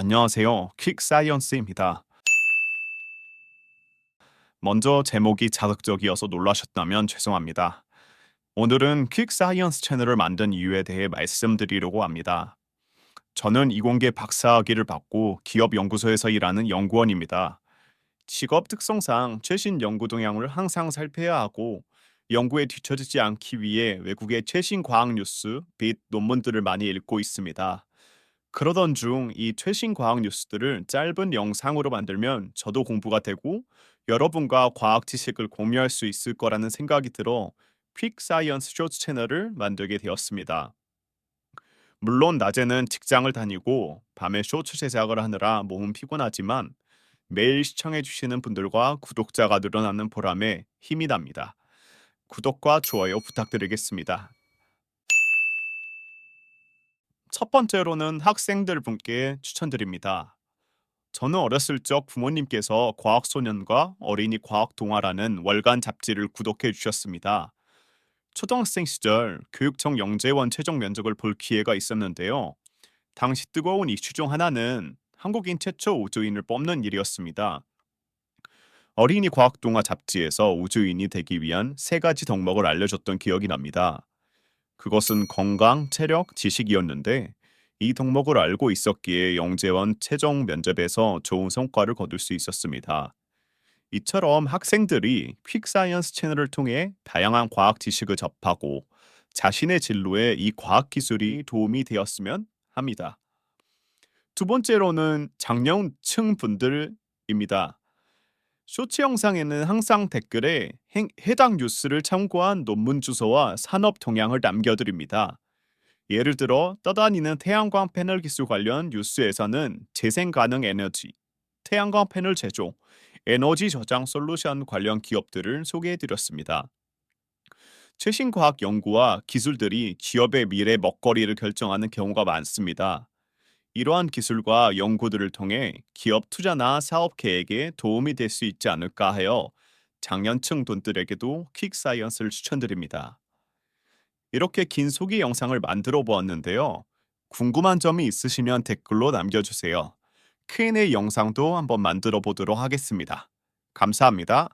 안녕하세요. 퀵사이언스입니다. 먼저 제목이 자극적이어서 놀라셨다면 죄송합니다. 오늘은 퀵사이언스 채널을 만든 이유에 대해 말씀드리려고 합니다. 저는 이공계 박사학위를 받고 기업 연구소에서 일하는 연구원입니다. 직업 특성상 최신 연구 동향을 항상 살펴야 하고 연구에 뒤처지지 않기 위해 외국의 최신 과학 뉴스, 및 논문들을 많이 읽고 있습니다. 그러던 중 이 최신 과학 뉴스들을 짧은 영상으로 만들면 저도 공부가 되고 여러분과 과학 지식을 공유할 수 있을 거라는 생각이 들어 퀵 사이언스 쇼츠 채널을 만들게 되었습니다. 물론 낮에는 직장을 다니고 밤에 쇼츠 제작을 하느라 몸은 피곤하지만 매일 시청해 주시는 분들과 구독자가 늘어나는 보람에 힘이 납니다. 구독과 좋아요 부탁드리겠습니다. 첫 번째로는 학생들 분께 추천드립니다. 저는 어렸을 적 부모님께서 과학소년과 어린이 과학동화라는 월간 잡지를 구독해 주셨습니다. 초등학생 시절 교육청 영재원 최종 면접을 볼 기회가 있었는데요. 당시 뜨거운 이슈 중 하나는 한국인 최초 우주인을 뽑는 일이었습니다. 어린이 과학동화 잡지에서 우주인이 되기 위한 세 가지 덕목을 알려줬던 기억이 납니다. 그것은 건강, 체력, 지식이었는데 이 덕목을 알고 있었기에 영재원 최종 면접에서 좋은 성과를 거둘 수 있었습니다. 이처럼 학생들이 퀵사이언스 채널을 통해 다양한 과학 지식을 접하고 자신의 진로에 이 과학 기술이 도움이 되었으면 합니다. 두 번째로는 장년층 분들입니다. 쇼츠 영상에는 항상 댓글에 행- 해당 뉴스를 참고한 논문 주소와 산업 동향을 남겨드립니다. 예를 들어 떠다니는 태양광 패널 기술 관련 뉴스에서는 재생 가능 에너지, 태양광 패널 제조, 에너지 저장 솔루션 관련 기업들을 소개해 드렸습니다. 최신 과학 연구와 기술들이 기업의 미래 먹거리를 결정하는 경우가 많습니다. 이러한 기술과 연구들을 통해 기업 투자나 사업 계획에 도움이 될 수 있지 않을까 하여 장년층 분들에게도 퀵사이언스를 추천드립니다. 이렇게 긴 소개 영상을 만들어 보았는데요. 궁금한 점이 있으시면 댓글로 남겨주세요. Q&A 영상도 한번 만들어 보도록 하겠습니다. 감사합니다.